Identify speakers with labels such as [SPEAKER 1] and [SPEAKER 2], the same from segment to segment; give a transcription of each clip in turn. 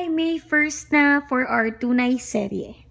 [SPEAKER 1] Hi! May 1st na for our tunay serye.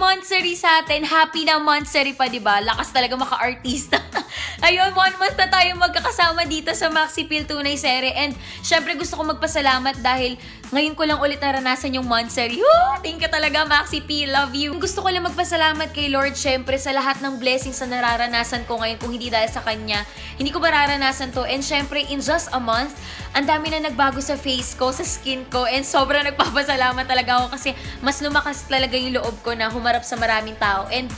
[SPEAKER 2] Monthsary sa atin. Happy na monthsary pa, di ba? Lakas talaga maka-artista. Ayun, one month na tayo magkakasama dito sa Maxi Pil Tunay Sere. And syempre gusto ko magpasalamat dahil ngayon ko lang ulit naranasan yung monthsary. Woo! Thank you talaga, Maxi P. Love you. Gusto ko lang magpasalamat kay Lord syempre sa lahat ng blessings na nararanasan ko ngayon kung hindi dahil sa Kanya. Hindi ko mararanasan to. And syempre, in just a month, ang dami na nagbago sa face ko, sa skin ko, and sobrang nagpapasalamat talaga ako kasi mas lumakas talaga yung loob ko na humarap sa maraming tao. And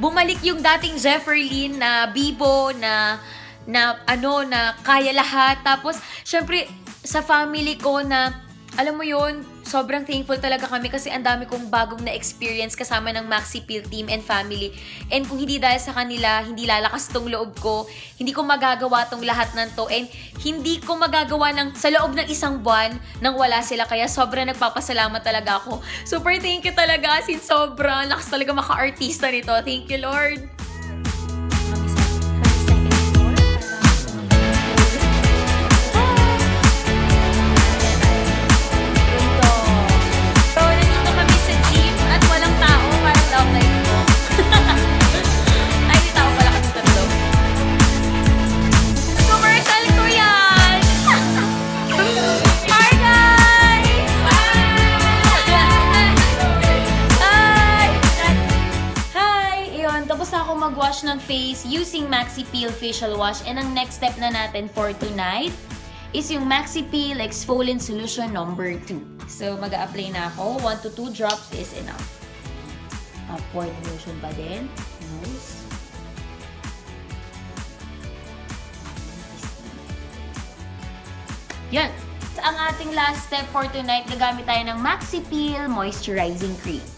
[SPEAKER 2] bumalik yung dating Jefferlyn na bibo, na na ano, na kaya lahat. Tapos, syempre, sa family ko na, alam mo yun, sobrang thankful talaga kami kasi ang dami kong bagong na-experience kasama ng Maxi Peel team and family. And kung hindi dahil sa kanila, hindi lalakas tong loob ko, hindi ko magagawa tong lahat ng to, and hindi ko magagawa ng sa loob ng isang buwan nang wala sila. Kaya sobrang nagpapasalamat talaga ako. Super thank you talaga, sin sobrang lakas talaga maka-artista nito. Thank you, Lord. Ako mag-wash ng face using Maxi Peel Facial Wash. And ang next step na natin for tonight is yung Maxi Peel Exfoliant Solution number 2. So, mag apply na ako. 1 to 2 drops is enough. Upward motion pa din. Nose. Yan. Ang ating last step for tonight, gagamit tayo ng Maxi Peel Moisturizing Cream.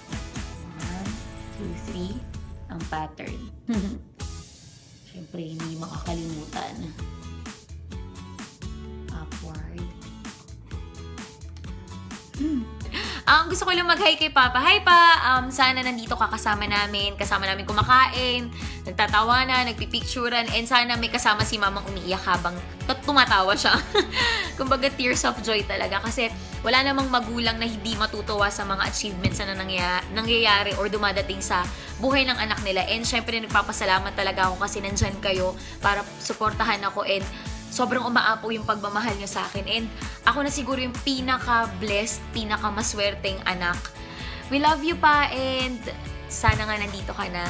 [SPEAKER 2] 1, 2, 3. Ang pattern. Siyempre, hindi makakalimutan. Upward. Ang gusto ko lang mag-hi kay Papa. Hi pa! Um, sana nandito ka kasama namin. Kasama namin kumakain, nagtatawanan, nagpipicturan, and sana may kasama si Mamang umiiyak habang tumatawa siya. Kumbaga, tears of joy talaga. Kasi wala namang magulang na hindi matutuwa sa mga achievements na nangyaya- nangyayari or dumadating sa buhay ng anak nila. And syempre, nagpapasalamat talaga ako kasi nandyan kayo para suportahan ako and sobrang umaapo yung pagmamahal niyo sa akin. And ako na siguro yung pinaka-blessed, pinaka-maswerteng anak. We love you pa and sana nga nandito ka na.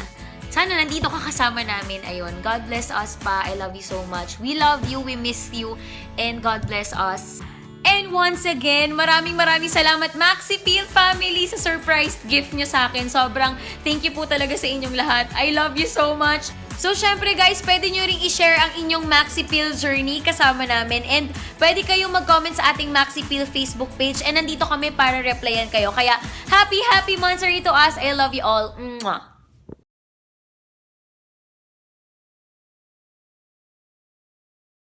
[SPEAKER 2] Sana nandito ka kasama namin. Ayun, God bless us pa. I love you so much. We love you, we miss you, and God bless us. And once again, maraming maraming salamat Maxi Peel family sa surprise gift nyo sa akin. Sobrang thank you po talaga sa inyong lahat. I love you so much. So, syempre guys, pwede nyo ring i-share ang inyong Maxi Peel journey kasama namin. And pwede kayong mag-comment sa ating Maxi Peel Facebook page. And nandito kami para replyan kayo. Kaya, happy, happy monthsary to us. I love you all. Mwah!